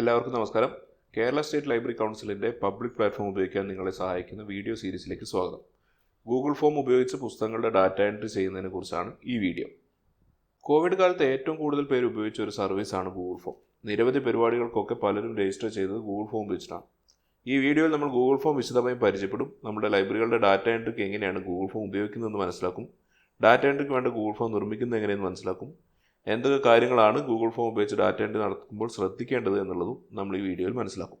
എല്ലാവർക്കും നമസ്കാരം. Kerala state library കൗൺസിലിന്റെ പബ്ലിക് പ്ലാറ്റ്ഫോം ഉപയോഗിക്കാൻ നിങ്ങളെ സഹായിക്കുന്ന വീഡിയോ സീരീസിലേക്ക് സ്വാഗതം. ഗൂഗിൾ ഫോം ഉപയോഗിച്ച് പുസ്തകങ്ങളുടെ ഡാറ്റ എൻട്രി ചെയ്യുന്നതിനെക്കുറിച്ചാണ് ഈ വീഡിയോ. കോവിഡ് കാലത്ത് ഏറ്റവും കൂടുതൽ പേര് ഉപയോഗിച്ച ഒരു സർവീസാണ് ഗൂഗിൾ ഫോം. നിരവധി പരിപാടികൾക്കൊക്കെ പലരും രജിസ്റ്റർ ചെയ്തത് ഗൂഗിൾ ഫോം ഉപയോഗിച്ചിട്ടാണ്. ഈ വീഡിയോയിൽ നമ്മൾ ഗൂഗിൾ ഫോം വിശദമായി പരിചയപ്പെടും. നമ്മുടെ ലൈബ്രറികളുടെ ഡാറ്റ എൻട്രിക്ക് എങ്ങനെയാണ് ഗൂഗിൾ ഫോം ഉപയോഗിക്കുന്നതെന്ന് മനസ്സിലാക്കും. ഡാറ്റ എൻട്രിക്ക് വേണ്ട ഗൂഗിൾ ഫോം നിർമ്മിക്കുന്നത് എങ്ങനെയെന്ന് മനസ്സിലാക്കും. എന്തൊക്കെ കാര്യങ്ങളാണ് ഗൂഗിൾ ഫോം ഉപയോഗിച്ച് ഡാറ്റ എൻട്രി നടത്തുമ്പോൾ ശ്രദ്ധിക്കേണ്ടത് എന്നുള്ളതും നമ്മൾ ഈ വീഡിയോയിൽ മനസ്സിലാക്കും.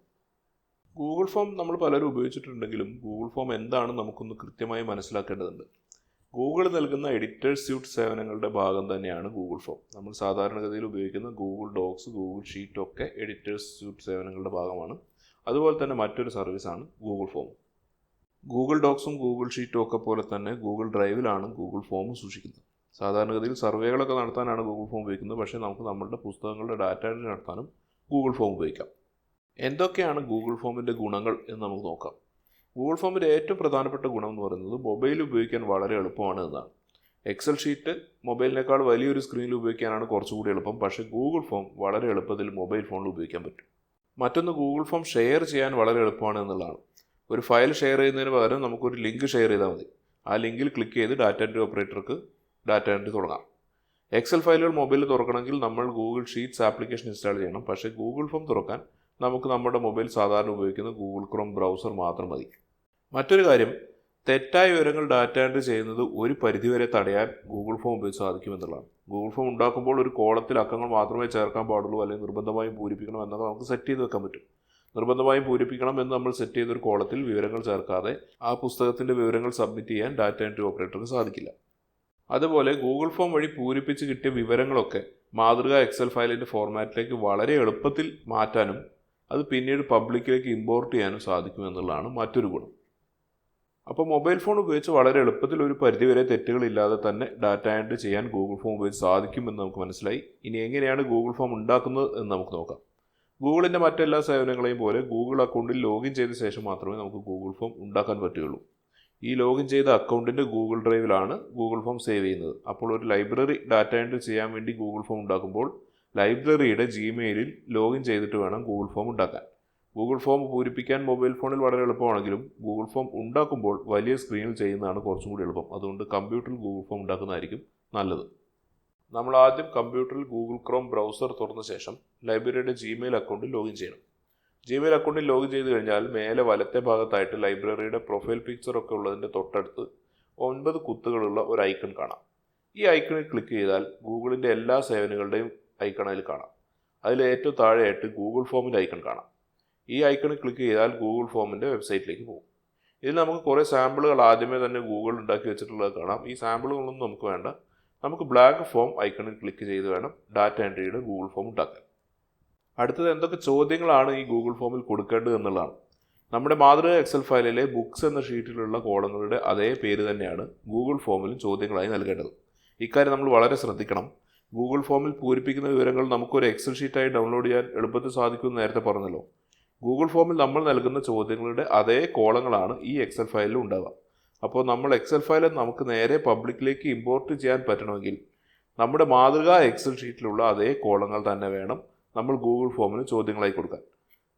ഗൂഗിൾ ഫോം നമ്മൾ പലരും ഉപയോഗിച്ചിട്ടുണ്ടെങ്കിലും ഗൂഗിൾ ഫോം എന്താണ് നമുക്കൊന്ന് കൃത്യമായി മനസ്സിലാക്കേണ്ടതുണ്ട്. ഗൂഗിൾ നൽകുന്ന എഡിറ്റേഴ്സ് സ്യൂട്ട് സേവനങ്ങളുടെ ഭാഗം തന്നെയാണ് ഗൂഗിൾ ഫോം നമ്മൾ സാധാരണഗതിയിൽ ഉപയോഗിക്കുന്ന ഗൂഗിൾ ഡോക്സ് ഗൂഗിൾ ഷീറ്റ് ഒക്കെ എഡിറ്റേഴ്സ് സ്യൂട്ട് സേവനങ്ങളുടെ ഭാഗമാണ്. അതുപോലെ തന്നെ മറ്റൊരു സർവീസാണ് ഗൂഗിൾ ഫോം ഗൂഗിൾ ഡോക്സും ഗൂഗിൾ ഷീറ്റും ഒക്കെ പോലെ തന്നെ ഗൂഗിൾ ഡ്രൈവിലാണ് ഗൂഗിൾ ഫോം സൂക്ഷിക്കുന്നത്. സാധാരണഗതിയിൽ സർവേകളൊക്കെ നടത്താനാണ് ഗൂഗിൾ ഫോം ഉപയോഗിക്കുന്നത്. പക്ഷേ നമുക്ക് നമ്മളുടെ പുസ്തകങ്ങളുടെ ഡാറ്റ എൻട്രി നടത്താനും ഗൂഗിൾ ഫോം ഉപയോഗിക്കാം. എന്തൊക്കെയാണ് ഗൂഗിൾ ഫോമിന്റെ ഗുണങ്ങൾ എന്ന് നമുക്ക് നോക്കാം. ഗൂഗിൾ ഫോമിന്റെ ഏറ്റവും പ്രധാനപ്പെട്ട ഗുണം എന്ന് പറയുന്നത് മൊബൈൽ ഉപയോഗിക്കാൻ വളരെ എളുപ്പമാണ് എന്നാണ്. എക്സൽ ഷീറ്റ് മൊബൈലിനേക്കാൾ വലിയൊരു സ്ക്രീനിൽ ഉപയോഗിക്കാനാണ് കുറച്ചുകൂടി എളുപ്പം. പക്ഷേ ഗൂഗിൾ ഫോം വളരെ എളുപ്പത്തിൽ മൊബൈൽ ഫോണിൽ ഉപയോഗിക്കാൻ പറ്റും. മറ്റൊന്ന് ഗൂഗിൾ ഫോം ഷെയർ ചെയ്യാൻ വളരെ എളുപ്പമാണ് എന്നുള്ളതാണ്. ഒരു ഫയൽ ഷെയർ ചെയ്യുന്നതിന് പകരം നമുക്കൊരു ലിങ്ക് ഷെയർ ചെയ്താൽ മതി. ആ ലിങ്കിൽ ക്ലിക്ക് ചെയ്ത് ഡാറ്റ എൻട്രി ഓപ്പറേറ്റർക്ക് ഡാറ്റ എൻട്രി തുടങ്ങാം. എക്സൽ ഫയലുകൾ മൊബൈലിൽ തുറക്കണമെങ്കിൽ നമ്മൾ ഗൂഗിൾ ഷീറ്റ്സ് ആപ്ലിക്കേഷൻ ഇൻസ്റ്റാൾ ചെയ്യണം. പക്ഷേ ഗൂഗിൾ ഫോം തുറക്കാൻ നമുക്ക് നമ്മുടെ മൊബൈൽ സാധാരണ ഉപയോഗിക്കുന്ന ഗൂഗിൾ ക്രോം ബ്രൗസർ മാത്രം മതി. മറ്റൊരു കാര്യം തെറ്റായ വിവരങ്ങൾ ഡാറ്റ എൻട്രി ചെയ്യുന്നത് ഒരു പരിധിവരെ തടയാൻ ഗൂഗിൾ ഫോം ഉപയോഗിച്ച് സാധിക്കുമെന്നുള്ളതാണ് ഗൂഗിൾ ഫോം ഉണ്ടാക്കുമ്പോൾ ഒരു കോളത്തിൽ അക്കങ്ങൾ മാത്രമേ ചേർക്കാൻ പാടുള്ളൂ അല്ലെങ്കിൽ നിർബന്ധമായും പൂരിപ്പിക്കണം എന്നൊക്കെ നമുക്ക് സെറ്റ് ചെയ്ത് വെക്കാൻ പറ്റും. നിർബന്ധമായും പൂരിപ്പിക്കണം എന്ന് നമ്മൾ സെറ്റ് ചെയ്തൊരു കോളത്തിൽ വിവരങ്ങൾ ചേർക്കാതെ ആ പുസ്തകത്തിന്റെ വിവരങ്ങൾ സബ്മിറ്റ് ചെയ്യാൻ ഡാറ്റ എൻട്രി ഓപ്പറേറ്റർക്ക് സാധിക്കില്ല. അതുപോലെ ഗൂഗിൾ ഫോം വഴി പൂരിപ്പിച്ച് കിട്ടിയ വിവരങ്ങളൊക്കെ മാതൃക എക്സൽ ഫയലിന്റെ ഫോർമാറ്റിലേക്ക് വളരെ എളുപ്പത്തിൽ മാറ്റാനും അത് പിന്നീട് പബ്ലിക്കിലേക്ക് ഇമ്പോർട്ട് ചെയ്യാനും സാധിക്കും എന്നുള്ളതാണ് മറ്റൊരു ഗുണം. അപ്പോൾ മൊബൈൽ ഫോൺ ഉപയോഗിച്ച് വളരെ എളുപ്പത്തിൽ ഒരു പരിധിവരെ തെറ്റുകളില്ലാതെ തന്നെ ഡാറ്റ എൻട്രി ചെയ്യാൻ ഗൂഗിൾ ഫോം ഉപയോഗിച്ച് സാധിക്കുമെന്ന് നമുക്ക് മനസ്സിലായി. ഇനി എങ്ങനെയാണ് ഗൂഗിൾ ഫോം ഉണ്ടാക്കുന്നത് എന്ന് നമുക്ക് നോക്കാം. ഗൂഗിളിന്റെ മറ്റെല്ലാ സേവനങ്ങളെയും പോലെ ഗൂഗിൾ അക്കൗണ്ടിൽ ലോഗിൻ ചെയ്ത ശേഷം മാത്രമേ നമുക്ക് ഗൂഗിൾ ഫോം ഉണ്ടാക്കാൻ പറ്റുകയുള്ളൂ. ഈ ലോഗിൻ ചെയ്ത അക്കൗണ്ടിന്റെ ഗൂഗിൾ ഡ്രൈവിലാണ് ഗൂഗിൾ ഫോം സേവ് ചെയ്യുന്നത്. അപ്പോൾ ഒരു ലൈബ്രറി ഡാറ്റ എൻട്രി ചെയ്യാൻ വേണ്ടി ഗൂഗിൾ ഫോം ഉണ്ടാക്കുമ്പോൾ ലൈബ്രറിയുടെ ജിമെയിലിൽ ലോഗിൻ ചെയ്തിട്ട് വേണം ഗൂഗിൾ ഫോം ഉണ്ടാക്കാൻ. ഗൂഗിൾ ഫോം പൂരിപ്പിക്കാൻ മൊബൈൽ ഫോണിൽ വളരെ എളുപ്പമാണെങ്കിലും ഗൂഗിൾ ഫോം ഉണ്ടാക്കുമ്പോൾ വലിയ സ്ക്രീനിൽ ചെയ്യുന്നതാണ് കുറച്ചും കൂടി എളുപ്പം. അതുകൊണ്ട് കമ്പ്യൂട്ടറിൽ ഗൂഗിൾ ഫോം ഉണ്ടാക്കുന്നതായിരിക്കും നല്ലത്. നമ്മൾ ആദ്യം കമ്പ്യൂട്ടറിൽ ഗൂഗിൾ ക്രോം ബ്രൗസർ തുറന്ന ശേഷം ലൈബ്രറിയുടെ ജിമെയിൽ അക്കൗണ്ടിൽ ലോഗിൻ ചെയ്യണം. ജിമെയിൽ അക്കൗണ്ടിൽ ലോഗിൻ ചെയ്ത് കഴിഞ്ഞാൽ മേലെ വലത്തെ ഭാഗത്തായിട്ട് ലൈബ്രറിയുടെ പ്രൊഫൈൽ പിക്ചർ ഒക്കെ ഉള്ളതിന്റെ തൊട്ടടുത്ത് ഒൻപത് കുത്തുകളുള്ള ഒരു ഐക്കൺ കാണാം. ഈ ഐക്കണിൽ ക്ലിക്ക് ചെയ്താൽ ഗൂഗിളിന്റെ എല്ലാ സേവനങ്ങളുടെയും ഐക്കൺ അതിൽ കാണാം. അതിൽ ഏറ്റവും താഴെയായിട്ട് ഗൂഗിൾ ഫോമിന്റെ ഐക്കൺ കാണാം. ഈ ഐക്കണിൽ ക്ലിക്ക് ചെയ്താൽ ഗൂഗിൾ ഫോമിന്റെ വെബ്സൈറ്റിലേക്ക് പോകും. ഇതിൽ നമുക്ക് കുറേ സാമ്പിളുകൾ ആദ്യമേ തന്നെ ഗൂഗിൾ ഉണ്ടാക്കി വെച്ചിട്ടുള്ളത് കാണാം. ഈ സാമ്പിളുകളൊന്നും നമുക്ക് വേണ്ട. നമുക്ക് ബ്ലാക്ക് ഫോം ഐക്കണിൽ ക്ലിക്ക് ചെയ്ത് വേണം. ഡാറ്റ എൻട്രിയുടെ ഗൂഗിൾ ഫോം ഉണ്ടാക്കാൻ. അടുത്തത് എന്തൊക്കെ ചോദ്യങ്ങളാണ് ഈ ഗൂഗിൾ ഫോമിൽ കൊടുക്കേണ്ടത് എന്നുള്ളതാണ്. നമ്മുടെ മാതൃക എക്സൽ ഫയലിലെ ബുക്സ് എന്ന ഷീറ്റിലുള്ള കോളങ്ങളുടെ അതേ പേര് തന്നെയാണ് ഗൂഗിൾ ഫോമിലും ചോദ്യങ്ങളായി നൽകേണ്ടത്. ഇക്കാര്യം നമ്മൾ വളരെ ശ്രദ്ധിക്കണം. ഗൂഗിൾ ഫോമിൽ പൂരിപ്പിക്കുന്ന വിവരങ്ങൾ നമുക്കൊരു എക്സൽ ഷീറ്റായി ഡൗൺലോഡ് ചെയ്യാൻ എളുപ്പത്തിൽ സാധിക്കുമെന്ന് നേരത്തെ പറഞ്ഞല്ലോ. ഗൂഗിൾ ഫോമിൽ നമ്മൾ നൽകുന്ന ചോദ്യങ്ങളുടെ അതേ കോളങ്ങളാണ് ഈ എക്സൽ ഫയലിൽ ഉണ്ടാവുക. അപ്പോൾ നമ്മൾ എക്സൽ ഫയൽ നമുക്ക് നേരെ പബ്ലിക്കിലേക്ക് ഇമ്പോർട്ട് ചെയ്യാൻ പറ്റണമെങ്കിൽ നമ്മുടെ മാതൃക എക്സൽ ഷീറ്റിലുള്ള അതേ കോളങ്ങൾ തന്നെ വേണം. നമ്മൾ ഗൂഗിൾ ഫോമിന് ചോദ്യങ്ങളായി കൊടുക്കാൻ.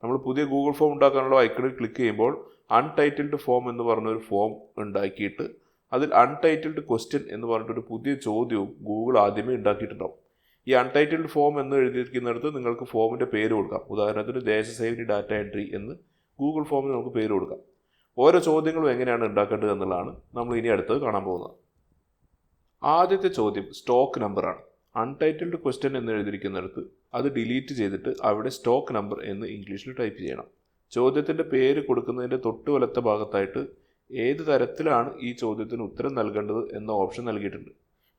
നമ്മൾ പുതിയ ഗൂഗിൾ ഫോം ഉണ്ടാക്കാനുള്ള ഐക്കണിൽ ക്ലിക്ക് ചെയ്യുമ്പോൾ അൺടൈറ്റിൽഡ് ഫോം എന്ന് പറഞ്ഞൊരു ഫോം ഉണ്ടാക്കിയിട്ട് അതിൽ അൺടൈറ്റിൽഡ് ക്വസ്റ്റ്യൻ എന്ന് പറഞ്ഞിട്ടൊരു പുതിയ ചോദ്യവും ഗൂഗിൾ ആദ്യമേ ഉണ്ടാക്കിയിട്ടുണ്ടാവും. ഈ അൺടൈറ്റിൽഡ് ഫോം എന്ന് എഴുതിയിരിക്കുന്നിടത്ത് നിങ്ങൾക്ക് ഫോമിന്റെ പേര് കൊടുക്കാം. ഉദാഹരണത്തിന് ദേശസേവനി ഡാറ്റ എൻട്രി എന്ന് ഗൂഗിൾ ഫോമിന് നമുക്ക് പേര് കൊടുക്കാം. ഓരോ ചോദ്യങ്ങളും എങ്ങനെയാണ് ഉണ്ടാക്കേണ്ടത് എന്നുള്ളതാണ് നമ്മൾ ഇനി അടുത്തത് കാണാൻ പോകുന്നത്. ആദ്യത്തെ ചോദ്യം സ്റ്റോക്ക് നമ്പറാണ് അൺടൈറ്റിൽഡ് ക്വസ്റ്റ്യൻ എന്ന് എഴുതിയിരിക്കുന്നിടത്ത് അത് ഡിലീറ്റ് ചെയ്തിട്ട് അവിടെ സ്റ്റോക്ക് നമ്പർ എന്ന് ഇംഗ്ലീഷിൽ ടൈപ്പ് ചെയ്യണം. ചോദ്യത്തിന്റെ പേര് കൊടുക്കുന്നതിന്റെ തൊട്ട് വലത്ത ഭാഗത്തായിട്ട് ഏത് തരത്തിലാണ് ഈ ചോദ്യത്തിന് ഉത്തരം നൽകേണ്ടത് എന്ന ഓപ്ഷൻ നൽകിയിട്ടുണ്ട്.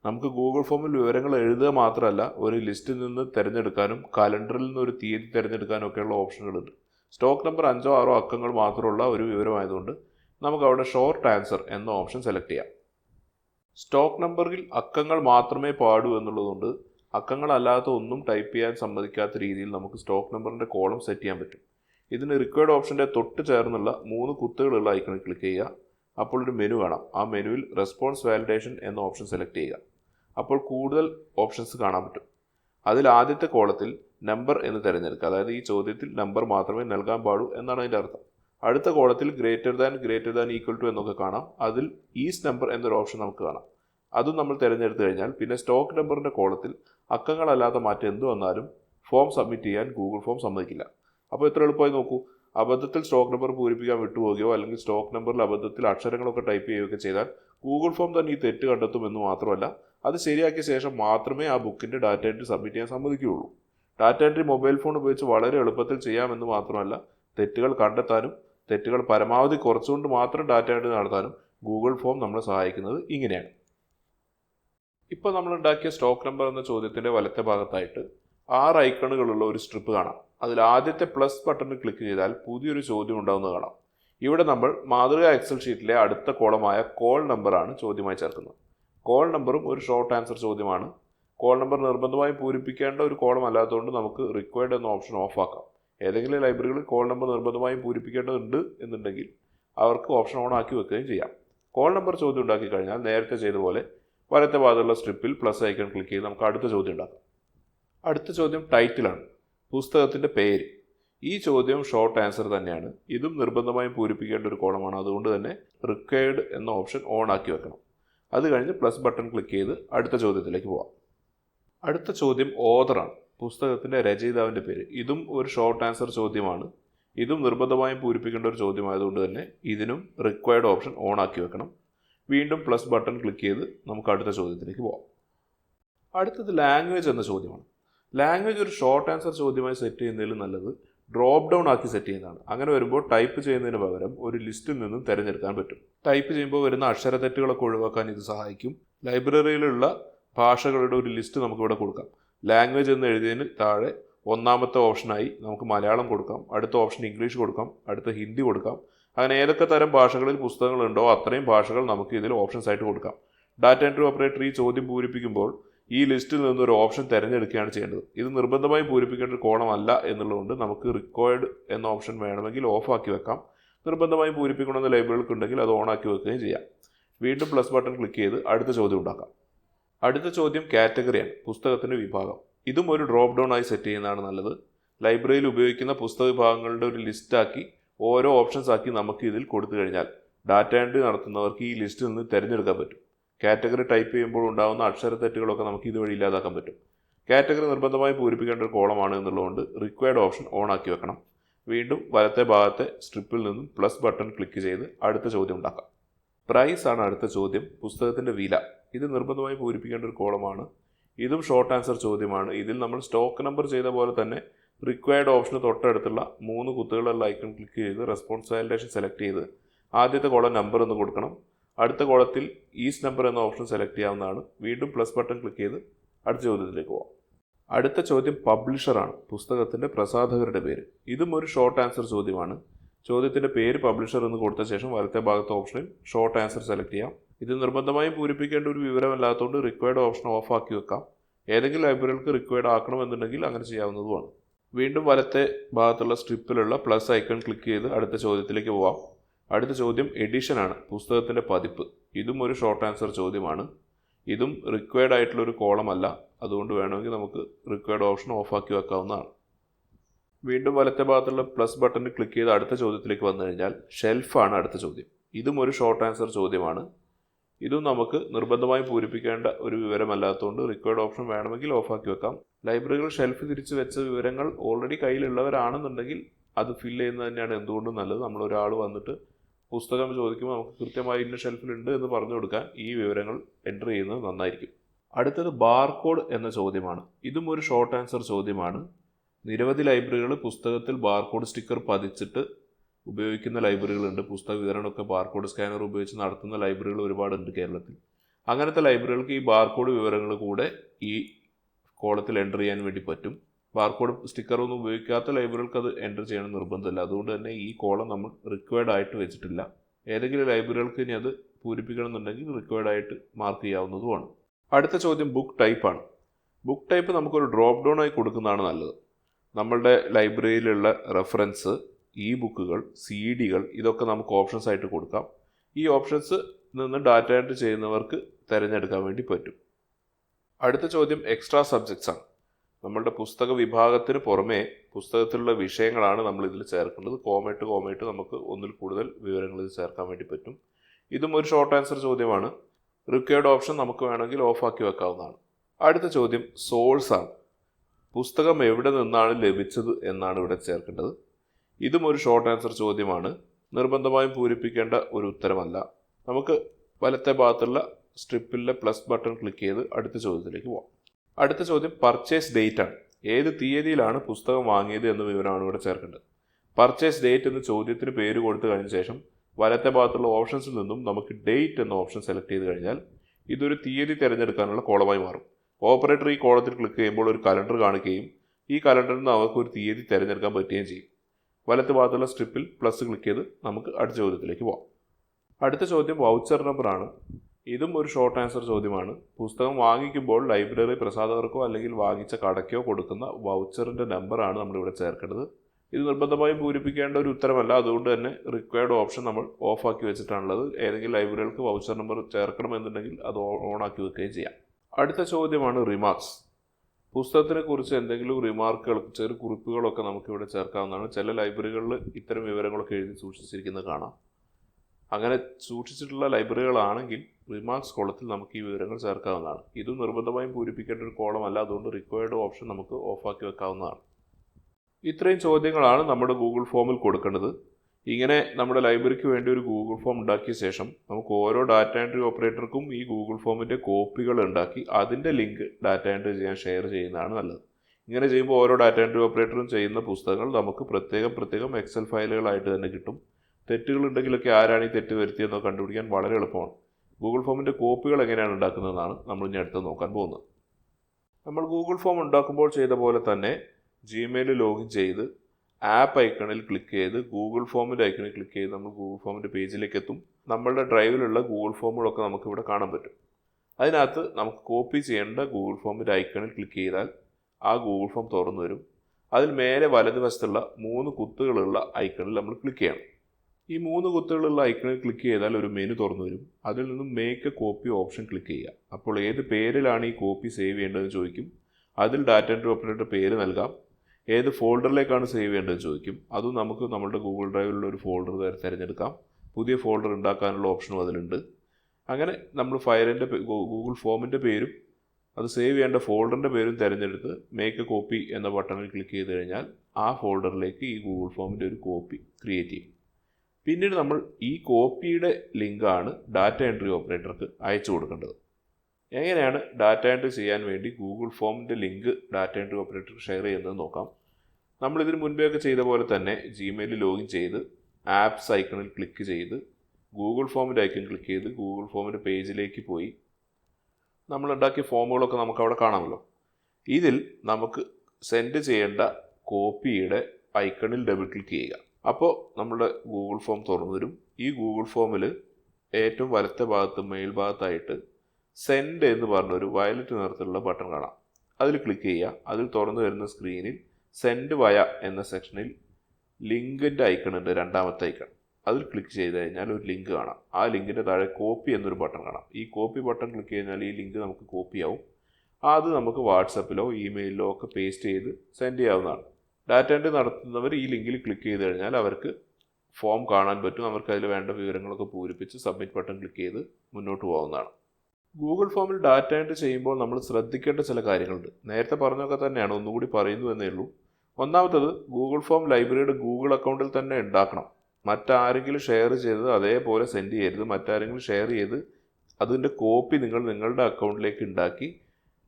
നമുക്ക് ഗൂഗിൾ ഫോമിൽ വിവരങ്ങൾ എഴുതുക മാത്രമല്ല ഒരു ലിസ്റ്റിൽ നിന്ന് തിരഞ്ഞെടുക്കാനും കലണ്ടറിൽ നിന്ന് ഒരു തീയതി തിരഞ്ഞെടുക്കാനും ഒക്കെയുള്ള ഓപ്ഷനുകളുണ്ട്. സ്റ്റോക്ക് നമ്പർ അഞ്ചോ ആറോ അക്കങ്ങൾ മാത്രമുള്ള ഒരു വിവരമായതുകൊണ്ട് നമുക്ക് അവിടെ ഷോർട്ട് ആൻസർ എന്ന ഓപ്ഷൻ സെലക്ട് ചെയ്യാം. സ്റ്റോക്ക് നമ്പറിൽ അക്കങ്ങൾ മാത്രമേ പാടൂ എന്നുള്ളതുകൊണ്ട് അക്കങ്ങളല്ലാത്ത ഒന്നും ടൈപ്പ് ചെയ്യാൻ സമ്മതിക്കാത്ത രീതിയിൽ നമുക്ക് സ്റ്റോക്ക് നമ്പറിന്റെ കോളം സെറ്റ് ചെയ്യാൻ പറ്റും. ഇതിന് റിക്വേർഡ് ഓപ്ഷന്റെ തൊട്ട് ചേർന്നുള്ള മൂന്ന് കുത്തുകളുള്ള ഐക്കണിൽ ക്ലിക്ക് ചെയ്യുക. അപ്പോൾ ഒരു മെനു കാണാം. ആ മെനുവിൽ റെസ്പോൺസ് വാലിഡേഷൻ എന്ന ഓപ്ഷൻ സെലക്ട് ചെയ്യുക. അപ്പോൾ കൂടുതൽ ഓപ്ഷൻസ് കാണാൻ പറ്റും. അതിൽ ആദ്യത്തെ കോളത്തിൽ നമ്പർ എന്ന് തിരഞ്ഞെടുക്കുക. അതായത് ഈ ചോദ്യത്തിൽ നമ്പർ മാത്രമേ നൽകാൻ പാടൂ എന്നാണ് അതിന്റെ അർത്ഥം. അടുത്ത കോളത്തിൽ greater than greater than equal to എന്നൊക്കെ കാണാം. അതിൽ ഈസ് നമ്പർ എന്നൊരു ഓപ്ഷൻ നമുക്ക് കാണാം. അതും നമ്മൾ തിരഞ്ഞെടുത്തു കഴിഞ്ഞാൽ പിന്നെ സ്റ്റോക്ക് നമ്പറിന്റെ കോളത്തിൽ അക്കങ്ങളല്ലാത്ത മാറ്റം എന്ത് വന്നാലും ഫോം സബ്മിറ്റ് ചെയ്യാൻ ഗൂഗിൾ ഫോം സമ്മതിക്കില്ല. അപ്പോൾ എത്ര എളുപ്പമായി നോക്കൂ. അബദ്ധത്തിൽ സ്റ്റോക്ക് നമ്പർ പൂരിപ്പിക്കാൻ വിട്ടുപോകുകയോ അല്ലെങ്കിൽ സ്റ്റോക്ക് നമ്പറിൽ അബദ്ധത്തിൽ അക്ഷരങ്ങളൊക്കെ ടൈപ്പ് ചെയ്യുകയൊക്കെ ചെയ്താൽ ഗൂഗിൾ ഫോം തന്നെ ഈ തെറ്റ് കണ്ടെത്തുമെന്ന് മാത്രമല്ല അത് ശരിയാക്കിയ ശേഷം മാത്രമേ ആ ബുക്കിന്റെ ഡാറ്റ എൻട്രി സബ്മിറ്റ് ചെയ്യാൻ സമ്മതിക്കുകയുള്ളൂ. ഡാറ്റ എൻട്രി മൊബൈൽ ഫോൺ ഉപയോഗിച്ച് വളരെ എളുപ്പത്തിൽ ചെയ്യാമെന്ന് മാത്രമല്ല തെറ്റുകൾ കണ്ടെത്താനും തെറ്റുകൾ പരമാവധി കുറച്ചുകൊണ്ട് മാത്രം ഡാറ്റ എൻട്രി നടത്താനും ഗൂഗിൾ ഫോം നമ്മളെ സഹായിക്കുന്നത് ഇങ്ങനെയാണ്. ഇപ്പോൾ നമ്മൾ ഉണ്ടാക്കിയ സ്റ്റോക്ക് നമ്പർ എന്ന ചോദ്യത്തിന്റെ വലത്തെ ഭാഗത്തായിട്ട് ആറ് ഐക്കണുകളുള്ള ഒരു സ്ട്രിപ്പ് കാണാം. അതിൽ ആദ്യത്തെ പ്ലസ് ബട്ടൺ ക്ലിക്ക് ചെയ്താൽ പുതിയൊരു ചോദ്യം ഉണ്ടാവുന്ന കാണാം. ഇവിടെ നമ്മൾ മാതൃക എക്സൽ ഷീറ്റിലെ അടുത്ത കോളമായ കോൾ നമ്പറാണ് ചോദ്യമായി ചേർക്കുന്നത്. കോൾ നമ്പറും ഒരു ഷോർട്ട് ആൻസർ ചോദ്യമാണ്. കോൾ നമ്പർ നിർബന്ധമായും പൂരിപ്പിക്കേണ്ട ഒരു കോളം അല്ലാത്തതുകൊണ്ട് നമുക്ക് റിക്വയർഡ് എന്ന ഓപ്ഷൻ ഓഫ് ആക്കാം. ഏതെങ്കിലും ലൈബ്രറികളിൽ കോൾ നമ്പർ നിർബന്ധമായും പൂരിപ്പിക്കേണ്ടതുണ്ട് എന്നുണ്ടെങ്കിൽ അവർക്ക് ഓപ്ഷൻ ഓൺ ആക്കി വെക്കുകയും ചെയ്യാം. കോൾ നമ്പർ ചോദ്യം ഉണ്ടാക്കി കഴിഞ്ഞാൽ നേരത്തെ ചെയ്ത പോലെ വലത്തെ ഭാഗത്തുള്ള സ്ട്രിപ്പിൽ പ്ലസ് ഐക്കൺ ക്ലിക്ക് ചെയ്ത് നമുക്ക് അടുത്ത ചോദ്യം ഉണ്ടാക്കാം. അടുത്ത ചോദ്യം ടൈറ്റിലാണ് പുസ്തകത്തിന്റെ പേര്. ഈ ചോദ്യം ഷോർട്ട് ആൻസർ തന്നെയാണ്. ഇതും നിർബന്ധമായും പൂരിപ്പിക്കേണ്ട ഒരു കോളമാണ് അതുകൊണ്ട് തന്നെ റിക്വയർഡ് എന്ന ഓപ്ഷൻ ഓൺ ആക്കി വെക്കണം. അത് കഴിഞ്ഞ് പ്ലസ് ബട്ടൺ ക്ലിക്ക് ചെയ്ത് അടുത്ത ചോദ്യത്തിലേക്ക് പോവാം. അടുത്ത ചോദ്യം ഓതറാണ് പുസ്തകത്തിന്റെ രചയിതാവിന്റെ പേര്. ഇതും ഒരു ഷോർട്ട് ആൻസർ ചോദ്യമാണ്. ഇതും നിർബന്ധമായും പൂരിപ്പിക്കേണ്ട ഒരു ചോദ്യമായതുകൊണ്ട് തന്നെ ഇതിനും റിക്വയർഡ് ഓപ്ഷൻ ഓൺ ആക്കി വെക്കണം. വീണ്ടും പ്ലസ് ബട്ടൺ ക്ലിക്ക് ചെയ്ത് നമുക്ക് അടുത്ത ചോദ്യത്തിലേക്ക് പോകാം അടുത്തത് ലാംഗ്വേജ് എന്ന ചോദ്യമാണ്. ലാംഗ്വേജ് ഒരു ഷോർട്ട് ആൻസർ ചോദ്യമായി സെറ്റ് ചെയ്യുന്നതിൽ നല്ലത് ഡ്രോപ്പ് ഡൗൺ ആക്കി സെറ്റ് ചെയ്യുന്നതാണ്. അങ്ങനെ വരുമ്പോൾ ടൈപ്പ് ചെയ്യുന്നതിന് പകരം ഒരു ലിസ്റ്റിൽ നിന്നും തിരഞ്ഞെടുക്കാൻ പറ്റും. ടൈപ്പ് ചെയ്യുമ്പോൾ വരുന്ന അക്ഷര തെറ്റുകളൊക്കെ ഒഴിവാക്കാൻ ഇത് സഹായിക്കും. ലൈബ്രറിയിലുള്ള ഭാഷകളുടെ ഒരു ലിസ്റ്റ് നമുക്കിവിടെ കൊടുക്കാം. ലാംഗ്വേജ് എന്ന് എഴുതിയതിന് താഴെ ഒന്നാമത്തെ ഓപ്ഷനായി നമുക്ക് മലയാളം കൊടുക്കാം. അടുത്ത ഓപ്ഷൻ ഇംഗ്ലീഷ് കൊടുക്കാം. അടുത്ത ഹിന്ദി കൊടുക്കാം. അങ്ങനെ ഏതൊക്കെ തരം ഭാഷകളിൽ പുസ്തകങ്ങളുണ്ടോ അത്രയും ഭാഷകൾ നമുക്ക് ഇതിൽ ഓപ്ഷൻസ് ആയിട്ട് കൊടുക്കാം. ഡാറ്റ എൻട്രി ഓപ്പറേറ്റർ ഈ ചോദ്യം പൂരിപ്പിക്കുമ്പോൾ ഈ ലിസ്റ്റിൽ നിന്ന് ഒരു ഓപ്ഷൻ തിരഞ്ഞെടുക്കുകയാണ് ചെയ്യേണ്ടത്. ഇത് നിർബന്ധമായി പൂരിപ്പിക്കേണ്ട ഒരു കോണമല്ല എന്നുള്ളതുകൊണ്ട് നമുക്ക് റിക്വയർഡ് എന്ന ഓപ്ഷൻ വേണമെങ്കിൽ ഓഫ് ആക്കി വെക്കാം. നിർബന്ധമായും പൂരിപ്പിക്കണമെന്ന് ലൈബ്രറികൾക്ക് ഉണ്ടെങ്കിൽ അത് ഓൺ ആക്കി വെക്കുകയും ചെയ്യാം. വീണ്ടും പ്ലസ് ബട്ടൺ ക്ലിക്ക് ചെയ്ത് അടുത്ത ചോദ്യം ഉണ്ടാക്കാം. അടുത്ത ചോദ്യം കാറ്റഗറിയാണ് പുസ്തകത്തിന്റെ വിഭാഗം. ഇതും ഒരു ഡ്രോപ്പ് ഡൗൺ ആയി സെറ്റ് ചെയ്യുന്നതാണ് നല്ലത്. ലൈബ്രറിയിൽ ഉപയോഗിക്കുന്ന പുസ്തക വിഭാഗങ്ങളുടെ ഒരു ലിസ്റ്റാക്കി ഓരോ ഓപ്ഷൻസ് ആക്കി നമുക്ക് ഇതിൽ കൊടുത്തു കഴിഞ്ഞാൽ ഡാറ്റ എൻട്രി നടത്തുന്നവർക്ക് ഈ ലിസ്റ്റിൽ നിന്ന് തിരഞ്ഞെടുക്കാൻ പറ്റും. കാറ്റഗറി ടൈപ്പ് ചെയ്യുമ്പോൾ ഉണ്ടാകുന്ന അക്ഷര തെറ്റുകളൊക്കെ നമുക്ക് ഇതുവഴി ഇല്ലാതാക്കാൻ പറ്റും. കാറ്റഗറി നിർബന്ധമായി പൂരിപ്പിക്കേണ്ട ഒരു കോളമാണ് എന്നുള്ളതുകൊണ്ട് റിക്വയർഡ് ഓപ്ഷൻ ഓൺ ആക്കി വെക്കണം. വീണ്ടും വലത്തെ ഭാഗത്തെ സ്ട്രിപ്പിൽ നിന്നും പ്ലസ് ബട്ടൺ ക്ലിക്ക് ചെയ്ത് അടുത്ത ചോദ്യം ഉണ്ടാക്കാം. പ്രൈസ് ആണ് അടുത്ത ചോദ്യം. പുസ്തകത്തിന്റെ വില. ഇത് നിർബന്ധമായി പൂരിപ്പിക്കേണ്ട ഒരു കോളമാണ് ഇതും ഷോർട്ട് ആൻസർ ചോദ്യമാണ്. ഇതിൽ നമ്മൾ സ്റ്റോക്ക് നമ്പർ ചെയ്ത പോലെ തന്നെ റിക്വയർഡ് ഓപ്ഷന് തൊട്ടടുത്തുള്ള മൂന്ന് കുത്തുകളുള്ള ഐക്കൺ ക്ലിക്ക് ചെയ്ത് റെസ്പോൺസ് വാലിഡേഷൻ സെലക്ട് ചെയ്ത് ആദ്യത്തെ കോളം നമ്പർ എന്ന് കൊടുക്കണം. അടുത്ത കോളത്തിൽ ഈസ് നമ്പർ എന്ന ഓപ്ഷൻ സെലക്ട് ചെയ്യാവുന്നതാണ്. വീണ്ടും പ്ലസ് ബട്ടൺ ക്ലിക്ക് ചെയ്ത് അടുത്ത ചോദ്യത്തിലേക്ക് പോകാം അടുത്ത ചോദ്യം പബ്ലിഷറാണ് പുസ്തകത്തിന്റെ പ്രസാധകരുടെ പേര്. ഇതും ഒരു ഷോർട്ട് ആൻസർ ചോദ്യമാണ്. ചോദ്യത്തിന്റെ പേര് പബ്ലിഷർ എന്ന് കൊടുത്ത ശേഷം വലത്തെ ഭാഗത്തെ ഓപ്ഷനിൽ ഷോർട്ട് ആൻസർ സെലക്ട് ചെയ്യാം. ഇത് നിർബന്ധമായും പൂരിപ്പിക്കേണ്ട ഒരു വിവരമല്ലാത്തതുകൊണ്ട് റിക്വയർഡ് ഓപ്ഷൻ ഓഫ് ആക്കി വെക്കാം. ഏതെങ്കിലും ലൈബ്രറികൾക്ക് റിക്വയർഡ് ആക്കണമെന്നുണ്ടെങ്കിൽ അങ്ങനെ ചെയ്യാവുന്നതുമാണ്. വീണ്ടും വലത്തെ ഭാഗത്തുള്ള സ്ട്രിപ്പിലുള്ള പ്ലസ് ഐക്കൺ ക്ലിക്ക് ചെയ്ത് അടുത്ത ചോദ്യത്തിലേക്ക് പോവാം. അടുത്ത ചോദ്യം എഡിഷൻ ആണ് പുസ്തകത്തിന്റെ പതിപ്പ്. ഇതും ഒരു ഷോർട്ട് ആൻസർ ചോദ്യമാണ്. ഇതും റിക്വയർഡ് ആയിട്ടുള്ള ഒരു കോളം അല്ല. അതുകൊണ്ട് വേണമെങ്കിൽ നമുക്ക് റിക്വയർഡ് ഓപ്ഷൻ ഓഫാക്കി വെക്കാവുന്നതാണ്. വീണ്ടും വലത്തെ ഭാഗത്തുള്ള പ്ലസ് ബട്ടണിൽ ക്ലിക്ക് ചെയ്ത് അടുത്ത ചോദ്യത്തിലേക്ക് വന്നു കഴിഞ്ഞാൽ ഷെൽഫാണ് അടുത്ത ചോദ്യം. ഇതും ഒരു ഷോർട്ട് ആൻസർ ചോദ്യമാണ്. ഇതും നമുക്ക് നിർബന്ധമായി പൂരിപ്പിക്കേണ്ട ഒരു വിവരമല്ലാത്തതുകൊണ്ട് റിക്വയർഡ് ഓപ്ഷൻ വേണമെങ്കിൽ ഓഫാക്കി വെക്കാം. ലൈബ്രറികൾ ഷെൽഫ് തിരിച്ച് വെച്ച വിവരങ്ങൾ ഓൾറെഡി കയ്യിലുള്ളവരാണെന്നുണ്ടെങ്കിൽ അത് ഫില്ല് ചെയ്യുന്നത് തന്നെയാണ് എന്തുകൊണ്ടും നല്ലത്. നമ്മൾ ഒരാൾ വന്നിട്ട് പുസ്തകം ചോദിക്കുമ്പോൾ നമുക്ക് കൃത്യമായി ഇന്ന ഷെൽഫിലുണ്ട് എന്ന് പറഞ്ഞു കൊടുക്കാൻ ഈ വിവരങ്ങൾ എന്റർ ചെയ്യുന്നത് നന്നായിരിക്കും. അടുത്തത് ബാർകോഡ് എന്ന ചോദ്യമാണ്. ഇതും ഒരു ഷോർട്ട് ആൻസർ ചോദ്യമാണ്. നിരവധി ലൈബ്രറികൾ പുസ്തകത്തിൽ ബാർകോഡ് സ്റ്റിക്കർ പതിച്ചിട്ട് ഉപയോഗിക്കുന്ന ലൈബ്രറികളുണ്ട്. പുസ്തക വിതരണമൊക്കെ ബാർകോഡ് സ്കാനർ ഉപയോഗിച്ച് നടത്തുന്ന ലൈബ്രറികൾ ഒരുപാടുണ്ട് കേരളത്തിൽ. അങ്ങനത്തെ ലൈബ്രറികൾക്ക് ഈ ബാർകോഡ് വിവരങ്ങൾ കൂടെ ഈ കോളത്തിൽ എന്റർ ചെയ്യാൻ വേണ്ടി പറ്റും. ബാർകോഡ് സ്റ്റിക്കറൊന്നും ഉപയോഗിക്കാത്ത ലൈബ്രറികൾക്ക് അത് എന്റർ ചെയ്യണം നിർബന്ധമില്ല. അതുകൊണ്ട് തന്നെ ഈ കോളം നമ്മൾ റിക്വയർഡ് ആയിട്ട് വെച്ചിട്ടില്ല. ഏതെങ്കിലും ലൈബ്രറികൾക്ക് ഇനി അത് പൂരിപ്പിക്കണം എന്നുണ്ടെങ്കിൽ റിക്വയർഡ് ആയിട്ട് മാർക്ക് ചെയ്യാവുന്നതുമാണ്. അടുത്ത ചോദ്യം ബുക്ക് ടൈപ്പാണ് ബുക്ക് ടൈപ്പ് നമുക്കൊരു ഡ്രോപ്പ് ഡൗൺ ആയി കൊടുക്കുന്നതാണ് നല്ലത്. നമ്മളുടെ ലൈബ്രറിയിലുള്ള റെഫറൻസ് ഇ ബുക്കുകൾ സി ഡികൾ ഇതൊക്കെ നമുക്ക് ഓപ്ഷൻസ് ആയിട്ട് കൊടുക്കാം. ഈ ഓപ്ഷൻസ് നിന്ന് ഡാറ്റ എൻട്രി ചെയ്യുന്നവർക്ക് തിരഞ്ഞെടുക്കാൻ വേണ്ടി പറ്റും. അടുത്ത ചോദ്യം എക്സ്ട്രാ സബ്ജക്ട്സ് ആണ്. നമ്മളുടെ പുസ്തക വിഭാഗത്തിന് പുറമേ പുസ്തകത്തിലുള്ള വിഷയങ്ങളാണ് നമ്മൾ ഇതിൽ ചേർക്കേണ്ടത്. കോമയിട്ട് കോമയിട്ട് നമുക്ക് ഒന്നിൽ കൂടുതൽ വിവരങ്ങൾ ഇത് ചേർക്കാൻ വേണ്ടി പറ്റും. ഇതും ഒരു ഷോർട്ട് ആൻസർ ചോദ്യമാണ്. റിക്വയർഡ് ഓപ്ഷൻ നമുക്ക് വേണമെങ്കിൽ ഓഫാക്കി വെക്കാവുന്നതാണ്. അടുത്ത ചോദ്യം സോഴ്സ് ആണ്. പുസ്തകം എവിടെ നിന്നാണ് ലഭിച്ചത് എന്നാണ് ഇവിടെ ചേർക്കേണ്ടത്. ഇതും ഒരു ഷോർട്ട് ആൻസർ ചോദ്യമാണ്. നിർബന്ധമായും പൂരിപ്പിക്കേണ്ട ഒരു ഉത്തരമല്ല. നമുക്ക് വലത്തെ ഭാഗത്തുള്ള സ്ട്രിപ്പിലെ പ്ലസ് ബട്ടൺ ക്ലിക്ക് ചെയ്ത് അടുത്ത ചോദ്യത്തിലേക്ക് പോകാം അടുത്ത ചോദ്യം പർച്ചേസ് ഡേറ്റ് ആണ്. ഏത് തീയതിയിലാണ് പുസ്തകം വാങ്ങിയത് എന്ന വിവരമാണ് ഇവിടെ ചേർക്കേണ്ടത്. പർച്ചേസ് ഡേറ്റ് എന്ന ചോദ്യത്തിന് പേര് കൊടുത്തു കഴിഞ്ഞ ശേഷം വലത്തെ ഭാഗത്തുള്ള ഓപ്ഷൻസിൽ നിന്നും നമുക്ക് ഡേറ്റ് എന്ന ഓപ്ഷൻ സെലക്ട് ചെയ്ത് കഴിഞ്ഞാൽ ഇതൊരു തീയതി തിരഞ്ഞെടുക്കാനുള്ള കോളമായി മാറും. ഓപ്പറേറ്റർ ഈ കോളത്തിൽ ക്ലിക്ക് ചെയ്യുമ്പോൾ ഒരു കലണ്ടർ കാണിക്കുകയും ഈ കലണ്ടറിൽ നിന്ന് അവർക്ക് ഒരു തീയതി തിരഞ്ഞെടുക്കാൻ പറ്റുകയും ചെയ്യും. വലത്ത് ഭാഗത്തുള്ള സ്ട്രിപ്പിൽ പ്ലസ് ക്ലിക്ക് ചെയ്ത് നമുക്ക് അടുത്ത ചോദ്യത്തിലേക്ക് പോകാം അടുത്ത ചോദ്യം വൗച്ചർ നമ്പറാണ് ഇതും ഒരു ഷോർട്ട് ആൻസർ ചോദ്യമാണ്. പുസ്തകം വാങ്ങിക്കുമ്പോൾ ലൈബ്രറി പ്രസാധകർക്കോ അല്ലെങ്കിൽ വാങ്ങിച്ച കടയ്ക്കോ കൊടുക്കുന്ന വൗച്ചറിന്റെ നമ്പറാണ് നമ്മളിവിടെ ചേർക്കേണ്ടത്. ഇത് നിർബന്ധമായും പൂരിപ്പിക്കേണ്ട ഒരു ഉത്തരമല്ല. അതുകൊണ്ട് തന്നെ റിക്വയർഡ് ഓപ്ഷൻ നമ്മൾ ഓഫാക്കി വെച്ചിട്ടാണുള്ളത്. ഏതെങ്കിലും ലൈബ്രറികൾക്ക് വൗച്ചർ നമ്പർ ചേർക്കണമെന്നുണ്ടെങ്കിൽ അത് ഓണാക്കി വെക്കുകയും ചെയ്യാം. അടുത്ത ചോദ്യമാണ് റിമാർക്സ് പുസ്തകത്തിനെ കുറിച്ച് എന്തെങ്കിലും റിമാർക്കുകൾ ചെറു കുറിപ്പുകളൊക്കെ നമുക്കിവിടെ ചേർക്കാവുന്നതാണ്. ചില ലൈബ്രറികളിൽ ഇത്തരം വിവരങ്ങളൊക്കെ എഴുതി സൂക്ഷിച്ചിരിക്കുന്നത് കാണാം. അങ്ങനെ സൂക്ഷിച്ചിട്ടുള്ള ലൈബ്രറികളാണെങ്കിൽ റിമാർക്സ് കോളത്തിൽ നമുക്ക് ഈ വിവരങ്ങൾ ചേർക്കാവുന്നതാണ്. ഇതും നിർബന്ധമായും പൂരിപ്പിക്കേണ്ട ഒരു കോളം അല്ല അതുകൊണ്ട് റിക്വയർഡ് ഓപ്ഷൻ നമുക്ക് ഓഫാക്കി വെക്കാവുന്നതാണ്. ഇത്രയും ചോദ്യങ്ങളാണ് നമ്മുടെ ഗൂഗിൾ ഫോമിൽ കൊടുക്കേണ്ടത് ഇങ്ങനെ നമ്മുടെ ലൈബ്രറിക്ക് വേണ്ടി ഒരു ഗൂഗിൾ ഫോം ഉണ്ടാക്കിയ ശേഷം നമുക്ക് ഓരോ ഡാറ്റ എൻട്രി ഓപ്പറേറ്റർക്കും ഈ ഗൂഗിൾ ഫോമിന്റെ കോപ്പികൾ ഉണ്ടാക്കി അതിന്റെ ലിങ്ക് ഡാറ്റ എൻട്രി ചെയ്യാൻ ഷെയർ ചെയ്യുന്നതാണ് നല്ലത്. ഇങ്ങനെ ചെയ്യുമ്പോൾ ഓരോ ഡാറ്റ എൻട്രി ഓപ്പറേറ്ററും ചെയ്യുന്ന പുസ്തകങ്ങൾ നമുക്ക് പ്രത്യേകം പ്രത്യേകം എക്സൽ ഫയലുകളായിട്ട് തന്നെ കിട്ടും. തെറ്റുകളുണ്ടെങ്കിലൊക്കെ ആരാണ് ഈ തെറ്റ് വരുത്തിയെന്നോ കണ്ടുപിടിക്കാൻ വളരെ എളുപ്പമാണ്. ഗൂഗിൾ ഫോമിന്റെ കോപ്പികൾ എങ്ങനെയാണ് ഉണ്ടാക്കുന്നതെന്നാണ് നമ്മൾ ഇനി അടുത്ത് നോക്കാൻ പോകുന്നത്. നമ്മൾ ഗൂഗിൾ ഫോം ഉണ്ടാക്കുമ്പോൾ ചെയ്ത പോലെ തന്നെ ജിമെയിൽ ലോഗിൻ ചെയ്ത് ആപ്പ് ഐക്കണിൽ ക്ലിക്ക് ചെയ്ത് ഗൂഗിൾ ഫോമിന്റെ ഐക്കണിൽ ക്ലിക്ക് ചെയ്ത് നമ്മൾ ഗൂഗിൾ ഫോമിന്റെ പേജിലേക്ക് എത്തും. നമ്മളുടെ ഡ്രൈവിലുള്ള ഗൂഗിൾ ഫോമുകളൊക്കെ നമുക്ക് ഇവിടെ കാണാൻ പറ്റും. അതിനകത്ത് നമുക്ക് കോപ്പി ചെയ്യേണ്ട ഗൂഗിൾ ഫോമിന്റെ ഐക്കണിൽ ക്ലിക്ക് ചെയ്താൽ ആ ഗൂഗിൾ ഫോം തുറന്നു വരും. അതിൽ മേലെ വലതുവശത്തുള്ള മൂന്ന് കുത്തുകളുള്ള ഐക്കണിൽ നമ്മൾ ക്ലിക്ക് ചെയ്യണം. ഈ മൂന്ന് കുത്തുകളുള്ള ഐക്കണിൽ ക്ലിക്ക് ചെയ്താൽ ഒരു മെനു തുറന്നു വരും. അതിൽ നിന്നും make a copy option click ചെയ്യുക. അപ്പോൾ ഏത് പേരിലാണ് ഈ കോപ്പി സേവ് ചെയ്യേണ്ടതെന്ന് ചോദിക്കും. അതിൽ ഡാറ്റ എൻട്രി ഓപ്പറേറ്റർ പേര് നൽകാം. ഏത് ഫോൾഡറിലേക്കാണ് സേവ് ചെയ്യേണ്ടതെന്ന് ചോദിക്കും. അതും നമുക്ക് നമ്മുടെ ഗൂഗിൾ ഡ്രൈവിലുള്ള ഒരു ഫോൾഡർ തിരഞ്ഞെടുക്കാം. പുതിയ ഫോൾഡർ ഉണ്ടാക്കാനുള്ള ഓപ്ഷനും അതിലുണ്ട്. അങ്ങനെ നമ്മൾ ഫയലിന്റെ ഗൂഗിൾ ഫോമിന്റെ പേരും അത് സേവ് ചെയ്യേണ്ട ഫോൾഡറിന്റെ പേരും തിരഞ്ഞെടുത്ത് മേക്ക് എ കോപ്പി എന്ന ബട്ടണിൽ ക്ലിക്ക് ചെയ്ത് കഴിഞ്ഞാൽ ആ ഫോൾഡറിലേക്ക് ഈ ഗൂഗിൾ ഫോമിന്റെ ഒരു കോപ്പി ക്രിയേറ്റ് ചെയ്യും. പിന്നീട് നമ്മൾ ഈ കോപ്പിയുടെ ലിങ്കാണ് ഡാറ്റ എൻട്രി ഓപ്പറേറ്റർക്ക് അയച്ചു കൊടുക്കേണ്ടത്. എങ്ങനെയാണ് ഡാറ്റ എൻട്രി ചെയ്യാൻ വേണ്ടി ഗൂഗിൾ ഫോമിന്റെ link data entry operator share ചെയ്യുന്നത് നോക്കാം. നമ്മൾ ഇതിന് മുൻപേ ഒക്കെ ചെയ്ത പോലെ തന്നെ ജിമെയിൽ ലോഗിൻ ചെയ്ത് ആപ്സ് ഐക്കണിൽ ക്ലിക്ക് ചെയ്ത് ഗൂഗിൾ ഫോമിന്റെ ഐക്കൺ ക്ലിക്ക് ചെയ്ത് ഗൂഗിൾ ഫോമിന്റെ പേജിലേക്ക് പോയി. നമ്മൾ ഉണ്ടാക്കിയ ഫോമുകളൊക്കെ നമുക്ക് അവിടെ കാണാമല്ലോ. ഇതിൽ നമുക്ക് സെൻഡ് ചെയ്യേണ്ട കോപ്പിയുടെ ഐക്കണിൽ ഡബിൾ ക്ലിക്ക് ചെയ്യുക. അപ്പോൾ നമ്മുടെ ഗൂഗിൾ ഫോം തുറന്നു വരും. ഈ ഗൂഗിൾ ഫോമിൽ ഏറ്റവും വലത്തെ ഭാഗത്ത് മേൽഭാഗത്തായിട്ട് സെൻഡ് എന്ന് പറഞ്ഞ ഒരു വയലറ്റ് നിറത്തിലുള്ള ബട്ടൺ കാണാം. അതിൽ ക്ലിക്ക് ചെയ്യുക. അതിൽ തുറന്നു വരുന്ന സ്ക്രീനിൽ സെൻഡ് വയ എന്ന സെക്ഷനിൽ ലിങ്കിന്റെ ഐക്കൺ ഉണ്ട് രണ്ടാമത്തെ ഐക്കൺ അതിൽ ക്ലിക്ക് ചെയ്ത് കഴിഞ്ഞാൽ ഒരു ലിങ്ക് കാണാം. ആ ലിങ്കിന്റെ താഴെ കോപ്പി എന്നൊരു ബട്ടൺ കാണാം. ഈ കോപ്പി ബട്ടൺ ക്ലിക്ക് കഴിഞ്ഞാൽ ഈ ലിങ്ക് നമുക്ക് കോപ്പി ആവും. അത് നമുക്ക് വാട്സപ്പിലോ ഇമെയിലോ ഒക്കെ പേസ്റ്റ് ചെയ്ത് സെൻഡ് ചെയ്യാവുന്നതാണ്. ഡാറ്റ എൻട്രി നടത്തുന്നവർ ഈ ലിങ്കിൽ ക്ലിക്ക് ചെയ്ത് കഴിഞ്ഞാൽ അവർക്ക് ഫോം കാണാൻ പറ്റും. അവർക്ക് അതിൽ വേണ്ട വിവരങ്ങളൊക്കെ പൂരിപ്പിച്ച് സബ്മിറ്റ് ബട്ടൺ ക്ലിക്ക് ചെയ്ത് മുന്നോട്ട് പോകാവുന്നതാണ്. ഗൂഗിൾ ഫോമിൽ ഡാറ്റ എൻട്രി ചെയ്യുമ്പോൾ നമ്മൾ ശ്രദ്ധിക്കേണ്ട ചില കാര്യങ്ങളുണ്ട്. നേരത്തെ പറഞ്ഞൊക്കെ തന്നെയാണ് ഒന്നുകൂടി പറയുന്നു എന്നേ ഉള്ളൂ. ഒന്നാമത്തത് ഗൂഗിൾ ഫോം ലൈബ്രറിയുടെ ഗൂഗിൾ അക്കൗണ്ടിൽ തന്നെ ഉണ്ടാക്കണം. മറ്റാരെങ്കിലും ഷെയർ ചെയ്ത് അതേപോലെ സെൻഡ് ചെയ്യരുത്. മറ്റാരെങ്കിലും ഷെയർ ചെയ്ത് അതിന്റെ കോപ്പി നിങ്ങൾ നിങ്ങളുടെ അക്കൗണ്ടിലേക്ക് ഉണ്ടാക്കി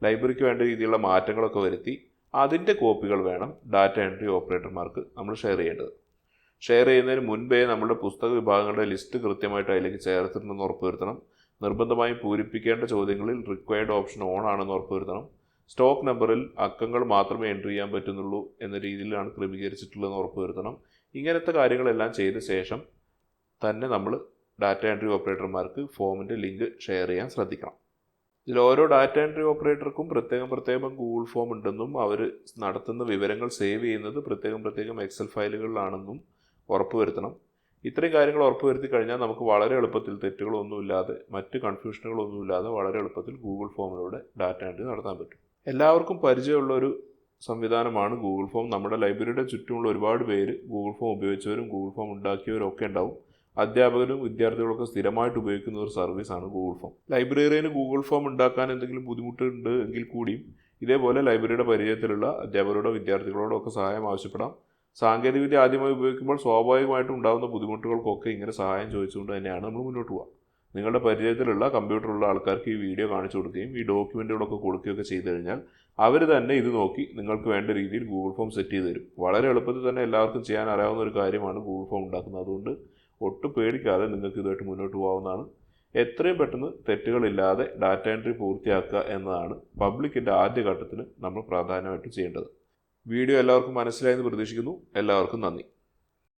ലൈബ്രറിക്ക് വേണ്ട രീതിയിലുള്ള മാറ്റങ്ങളൊക്കെ വരുത്തി അതിന്റെ കോപ്പികൾ വേണം ഡാറ്റ എൻട്രി ഓപ്പറേറ്റർമാർക്ക് നമ്മൾ ഷെയർ ചെയ്യേണ്ടത്. ഷെയർ ചെയ്യുന്നതിന് മുൻപേ നമ്മുടെ പുസ്തക വിഭാഗങ്ങളുടെ ലിസ്റ്റ് കൃത്യമായിട്ട് അതിലേക്ക് ചേർത്തിട്ടുണ്ടെന്ന് ഉറപ്പുവരുത്തണം. നിർബന്ധമായും പൂരിപ്പിക്കേണ്ട ചോദ്യങ്ങളിൽ റിക്വയർഡ് ഓപ്ഷൻ ഓൺ ആണെന്ന് ഉറപ്പുവരുത്തണം. സ്റ്റോക്ക് നമ്പറിൽ അക്കങ്ങൾ മാത്രമേ എൻട്രി ചെയ്യാൻ പറ്റുന്നുള്ളൂ എന്ന രീതിയിലാണ് ക്രമീകരിച്ചിട്ടുള്ളതെന്ന് ഉറപ്പുവരുത്തണം. ഇങ്ങനത്തെ കാര്യങ്ങളെല്ലാം ചെയ്ത ശേഷം തന്നെ നമ്മൾ ഡാറ്റ എൻട്രി ഓപ്പറേറ്റർമാർക്ക് ഫോമിന്റെ ലിങ്ക് ഷെയർ ചെയ്യാൻ ശ്രദ്ധിക്കണം. ഇതിൽ ഓരോ ഡാറ്റ എൻട്രി ഓപ്പറേറ്റർക്കും പ്രത്യേകം പ്രത്യേകം ഗൂഗിൾ ഫോം ഉണ്ടെന്നും അവർ നടത്തുന്ന വിവരങ്ങൾ സേവ് ചെയ്യുന്നത് പ്രത്യേകം പ്രത്യേകം എക്സൽ ഫയലുകളിലാണെന്നും ഉറപ്പുവരുത്തണം. ഇത്രയും കാര്യങ്ങൾ ഉറപ്പുവരുത്തി കഴിഞ്ഞാൽ നമുക്ക് വളരെ എളുപ്പത്തിൽ തെറ്റുകളൊന്നുമില്ലാതെ മറ്റ് കൺഫ്യൂഷനുകളൊന്നുമില്ലാതെ വളരെ എളുപ്പത്തിൽ ഗൂഗിൾ ഫോമിലൂടെ ഡാറ്റ എൻട്രി നടത്താൻ പറ്റും. എല്ലാവർക്കും പരിചയമുള്ള ഒരു സംവിധാനമാണ് ഗൂഗിൾ ഫോം നമ്മുടെ ലൈബ്രറിയുടെ ചുറ്റുമുള്ള ഒരുപാട് പേര് ഗൂഗിൾ ഫോം ഉപയോഗിച്ചവരും ഗൂഗിൾ ഫോം ഉണ്ടാക്കിയവരും ഒക്കെ ഉണ്ടാവും. അധ്യാപകരും വിദ്യാർത്ഥികളൊക്കെ സ്ഥിരമായിട്ട് ഉപയോഗിക്കുന്ന ഒരു സർവീസാണ് ഗൂഗിൾ ഫോം ലൈബ്രറിയന് ഗൂഗിൾ ഫോം ഉണ്ടാക്കാൻ എന്തെങ്കിലും ബുദ്ധിമുട്ടുണ്ട് എങ്കിൽ കൂടിയും ഇതേപോലെ ലൈബ്രറിയുടെ പരിചയത്തിലുള്ള അധ്യാപകരോടോ വിദ്യാർത്ഥികളോടോ ഒക്കെ സഹായം ആവശ്യപ്പെടാം. സാങ്കേതികവിദ്യ ആദ്യമായി ഉപയോഗിക്കുമ്പോൾ സ്വാഭാവികമായിട്ടും ഉണ്ടാകുന്ന ബുദ്ധിമുട്ടുകൾക്കൊക്കെ ഇങ്ങനെ സഹായം ചോദിച്ചുകൊണ്ട് തന്നെയാണ് നമ്മൾ മുന്നോട്ട് പോകുക നിങ്ങളുടെ പരിചയത്തിലുള്ള കമ്പ്യൂട്ടറുള്ള ആൾക്കാർക്ക് ഈ വീഡിയോ കാണിച്ചു കൊടുക്കുകയും ഈ ഡോക്യുമെന്റുകളൊക്കെ കൊടുക്കുകയൊക്കെ ചെയ്തു കഴിഞ്ഞാൽ അവർ തന്നെ ഇത് നോക്കി നിങ്ങൾക്ക് വേണ്ട രീതിയിൽ ഗൂഗിൾ ഫോം സെറ്റ് ചെയ്ത് തരും. വളരെ എളുപ്പത്തിൽ തന്നെ എല്ലാവർക്കും ചെയ്യാൻ അറിയാവുന്ന ഒരു കാര്യമാണ് ഗൂഗിൾ ഫോം ഉണ്ടാക്കുന്നത്. അതുകൊണ്ട് ഒട്ടും പേടിക്കാതെ നിങ്ങൾക്ക് ഇതുമായിട്ട് മുന്നോട്ട് പോകാവുന്നതാണ്. എത്രയും പെട്ടെന്ന് തെറ്റുകളില്ലാതെ ഡാറ്റ എൻട്രി പൂർത്തിയാക്കുക എന്നതാണ് പബ്ലിക്കിന്റെ ആദ്യ ഘട്ടത്തിന് നമ്മൾ പ്രാധാന്യമായിട്ട് ചെയ്യേണ്ടത്. വീഡിയോ എല്ലാവർക്കും മനസ്സിലായെന്ന് പ്രതീക്ഷിക്കുന്നു. എല്ലാവർക്കും നന്ദി.